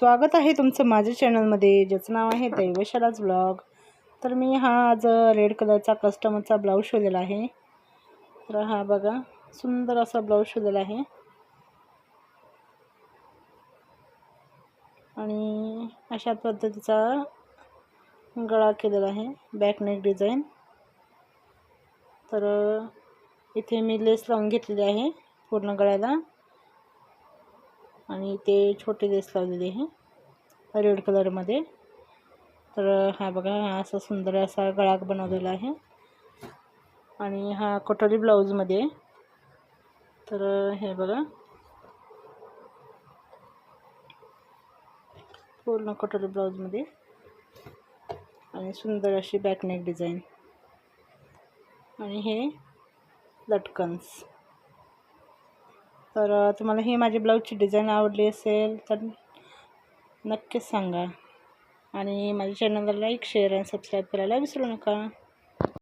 स्वागत आहे तुमचं माझ्या चॅनलमध्ये ज्याचं नाव आहे दैवशालाच ब्लॉग. तर मी हा आज रेड कलरचा कस्टमरचा ब्लाऊज शोधलेला आहे. तर हा बघा सुंदर असा ब्लाऊज शोधलेला आहे. आणि अशा पद्धतीचा गळा केलेला आहे बॅक नेक डिझाईन तर इथे मी लेस लावून घेतलेली आहे पूर्ण गळ्याला. आणि ते छोटे लेस लावलेले आहे रेड कलरमध्ये. तर हा बघा हा असा सुंदर असा गळा बनवलेला आहे. आणि हा कटोरी ब्लाऊजमध्ये. तर हे बघा. पूर्ण कटोरी ब्लाऊजमध्ये. आणि सुंदर अशी बॅकनेक डिझाईन आणि हे लटकन्स. तर तुम्हाला ही माझी ब्लाऊजची डिझाईन आवडली असेल तर नक्कीच सांगा. आणि माझ्या चॅनलला लाईक शेअर आणि सबस्क्राईब करायला विसरू नका.